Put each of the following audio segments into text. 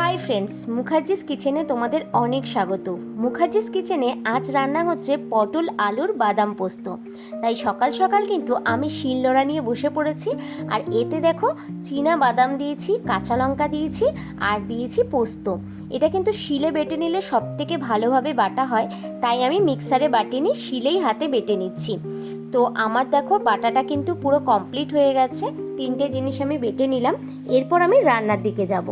Hi friends Mukherjees কিচেনে তোমাদের অনেক স্বাগত। মুখার্জিস কিচেনে আজ রান্না হচ্ছে পটল, আলুর বাদাম পোস্ত। তাই সকাল সকাল কিন্তু আমি শিলনোড়া নিয়ে বসে পড়েছি, আর এতে দেখো চীনা বাদাম দিয়েছি, কাঁচা লঙ্কা দিয়েছি, আর দিয়েছি পোস্ত। এটা কিন্তু শিলে বেটে নিলে সব থেকে ভালোভাবে বাটা হয়, তাই আমি মিক্সারে বাটিনি শিলেই হাতে বেটে নিচ্ছি। তো আমার দেখো বাটাটা কিন্তু পুরো কমপ্লিট হয়ে গেছে, তিনটে জিনিস আমি বেটে নিলাম, এরপর আমি রান্নার দিকে যাব।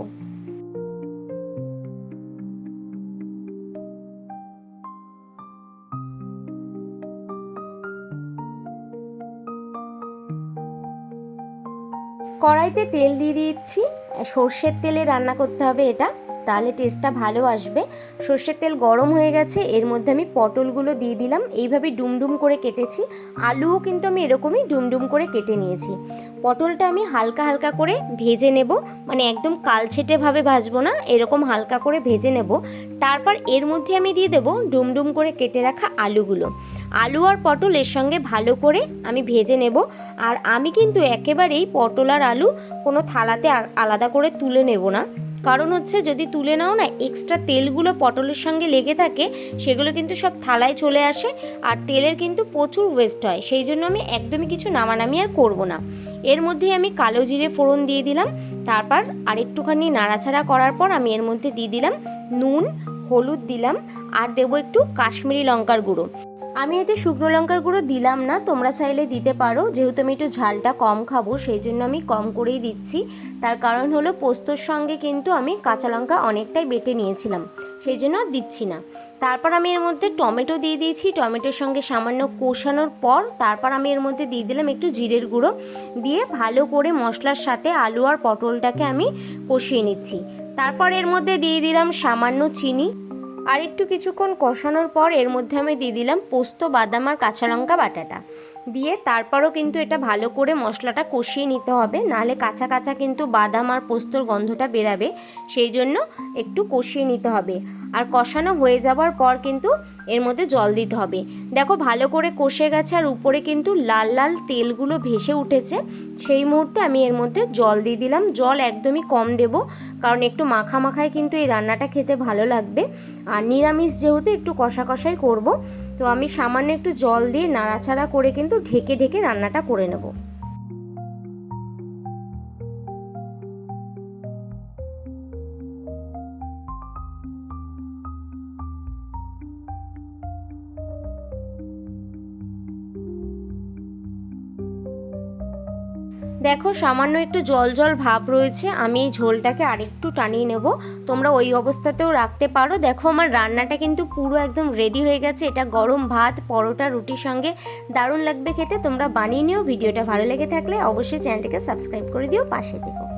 কড়াইতে তেল দিয়ে দিচ্ছি সর্ষের তেলে রান্না করতে হবে এটা। তাহলে টেস্টটা ভালো আসবে। সর্ষের তেল গরম হয়ে গেছে, এর মধ্যে আমি পটলগুলো দিয়ে দিলাম। এইভাবে ডুমডুম করে কেটেছি। আলুও কিন্তু আমি এরকমই ডুমডুম করে কেটে নিয়েছি। পটলটা আমি হালকা হালকা করে ভেজে নেব। মানে একদম কালছেটেভাবে ভাজবো না, এরকম হালকা করে ভেজে নেব। তারপর এর মধ্যে আমি দিয়ে দেবো ডুমডুম করে কেটে রাখা আলুগুলো। আলু আর পটল এর সঙ্গে ভালো করে আমি ভেজে নেব। আর আমি কিন্তু একেবারেই পটল আর আলু কোনো থালাতে আলাদা করে তুলে নেব না। কারণ হচ্ছে যদি তুলে নাও না এক্সট্রা তেলগুলো পটলের সঙ্গে লেগে থাকে, সেগুলো কিন্তু সব থালায় চলে আসে আর তেলের কিন্তু প্রচুর ওয়েস্ট হয়। সেই জন্য আমি একদমই কিছু নামানামি আর করব না। এর মধ্যে আমি কালো জিরে ফোড়ন দিয়ে দিলাম, তারপর আরেকটুখানি নাড়াচাড়া করার পর আমি এর মধ্যে দিয়ে দিলাম, নুন, হলুদ দিলাম, আর দেবো একটু কাশ্মীরি লঙ্কার গুঁড়ো। আমি এতে শুকনো লঙ্কার গুঁড়ো দিলাম না, তোমরা চাইলে দিতে পারো। যেহেতু আমি একটু ঝালটা কম খাব, সেই জন্য আমি কম করেই দিচ্ছি। তার কারণ হলো পোস্তর সঙ্গে কিন্তু আমি কাঁচা লঙ্কা অনেকটাই বেটে নিয়েছিলাম, সেই জন্য দিচ্ছি না। তারপর আমি এর মধ্যে টমেটো দিয়ে দিয়েছি। টমেটোর সঙ্গে সামান্য কষানোর পর তারপর আমি এর মধ্যে দিয়ে দিলাম একটু জিরের গুঁড়ো। দিয়ে ভালো করে মশলার সাথে আলু আর পটলটাকে আমি কষিয়ে নিচ্ছি। তারপর এর মধ্যে দিয়ে দিলাম সামান্য চিনি। আর একটু কিছুক্ষণ কষানোর পর এর মধ্যে আমি দিয়ে দিলাম পোস্ত, বাদাম আর কাঁচা লঙ্কা বাটাটা। দিয়ে তারপরও কিন্তু এটা ভালো করে মশলাটা কষিয়ে নিতে হবে, নাহলে কাঁচা কাঁচা কিন্তু বাদাম আর পোস্তর গন্ধটা বেরাবে, সেই জন্য একটু কষিয়ে নিতে হবে। আর কষানো হয়ে যাবার পর কিন্তু এর মধ্যে জল দিতে হবে। দেখো ভালো করে কষে গেছে আর উপরে কিন্তু লাল লাল তেলগুলো ভেসে উঠেছে, সেই মুহূর্তে আমি এর মধ্যে জল দিয়ে দিলাম। জল একদমই কম দেব কারণ একটু মাখা মাখায় কিন্তু এই রান্নাটা খেতে ভালো লাগবে। আর নিরামিষ যেহেতু একটু কষা কষাই করব, তো আমি সামান্য একটু জল দিয়ে নাড়াচাড়া করে কিন্তু ঢেকে ঢেকে রান্নাটা করে নেব। দেখো, সামান্য একটু জল জল ভাব রয়েছে, আমি এই ঝোলটাকে আরেকটু টানিয়ে নেব। তোমরা ওই অবস্থাতেও রাখতে পারো। দেখো, আমার রান্নাটা কিন্তু পুরো একদম রেডি হয়ে গেছে। এটা গরম ভাত, পরোটা, রুটির সঙ্গে দারুণ লাগবে খেতে। তোমরা বানিয়ে নিও। ভিডিওটা ভালো লেগে থাকলে অবশ্যই চ্যানেলটিকে সাবস্ক্রাইব করে দিও। পাশে থেকো।